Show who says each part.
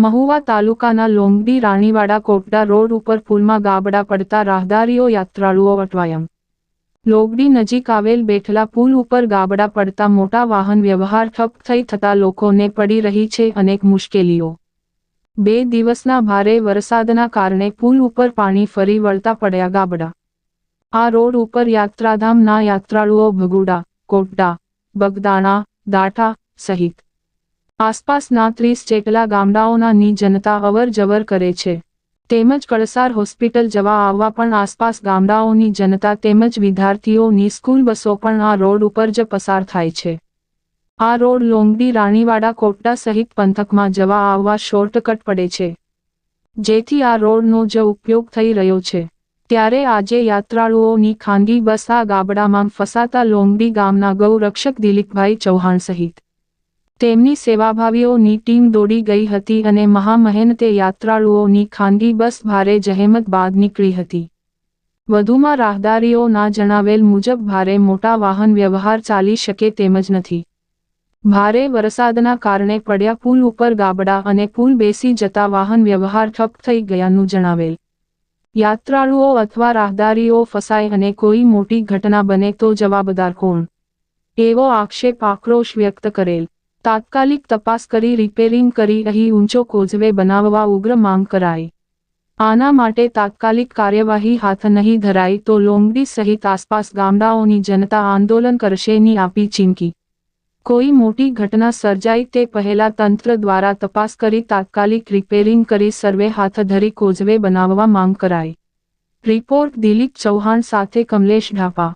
Speaker 1: મહુવા તાલુકાના લોંગડી રાણીવાડા કોટડા રોડ ઉપર પુલમાં ગાબડા પડતા રાહદારીઓ યાત્રાળુઓ અટવાયમ લોગડી નજીક આવેલ બેઠલા પુલ ઉપર ગાબડા પડતા મોટા વાહન વ્યવહાર ઠપ થઈ થતા લોકોને પડી રહી છે અનેક મુશ્કેલીઓ. બે દિવસના ભારે વરસાદના કારણે પુલ ઉપર પાણી ફરી વળતા પડ્યા ગાબડા. આ રોડ ઉપર યાત્રાધામના યાત્રાળુઓ ભગુડા, કોટડા, બગદાણા, દાઠા સહિત આસપાસના ત્રીસ જેટલા ગામડાઓનાની જનતા અવર જવર કરે છે. તેમજ કળસાર હોસ્પિટલ જવા આવવા પણ આસપાસ ગામડાઓની જનતા તેમજ વિદ્યાર્થીઓની સ્કૂલ બસો પણ આ રોડ ઉપર જ પસાર થાય છે. આ રોડ લોંગડી રાણીવાડા કોટડા સહિત પંથકમાં જવા આવવા શોર્ટકટ પડે છે. જેથી આ રોડનો જ ઉપયોગ થઈ રહ્યો છે. ત્યારે આજે યાત્રાળુઓની ખાનગી બસ આ ગાબડામાં ફસાતા લોંગડી ગામના ગૌરક્ષક દિલીપભાઈ ચૌહાણ સહિત તેમની સેવાભાવીઓની ટીમ દોડી ગઈ હતી અને મહામહેનતે યાત્રાળુઓની ખાનગી બસ ભારે જહેમત બાદ નીકળી હતી. વધુમાં રાહદારીઓના જણાવેલ મુજબ ભારે મોટા વાહન વ્યવહાર ચાલી શકે તેમ જ નથી. ભારે વરસાદના કારણે પડ્યા પુલ ઉપર ગાબડા અને પુલ બેસી જતા વાહન વ્યવહાર ઠપ થઈ ગયાનું જણાવેલ. યાત્રાળુઓ અથવા રાહદારીઓ ફસાય અને કોઈ મોટી ઘટના બને તો જવાબદાર કોણ? એવો આક્ષેપ આક્રોશ વ્યક્ત કરેલ. તાત્કાલિક તપાસ કરી રિપેરિંગ કરી અહીં ઊંચો કોઝવે બનાવવા ઉગ્ર માંગ કરાઈ. આના માટે તાત્કાલિક કાર્યવાહી હાથ નહીં ધરાઈ તો લોંગડી સહિત આસપાસ ગામડાઓની જનતા આંદોલન કરશેની આપી ચીમકી. કોઈ મોટી ઘટના સર્જાઈ તે પહેલા તંત્ર દ્વારા તપાસ કરી તાત્કાલિક રિપેરિંગ કરી સર્વે હાથ ધરી કોઝવે બનાવવા માંગ કરાઈ. રિપોર્ટ દિલીપ ચૌહાણ સાથે કમલેશ ઢાપા.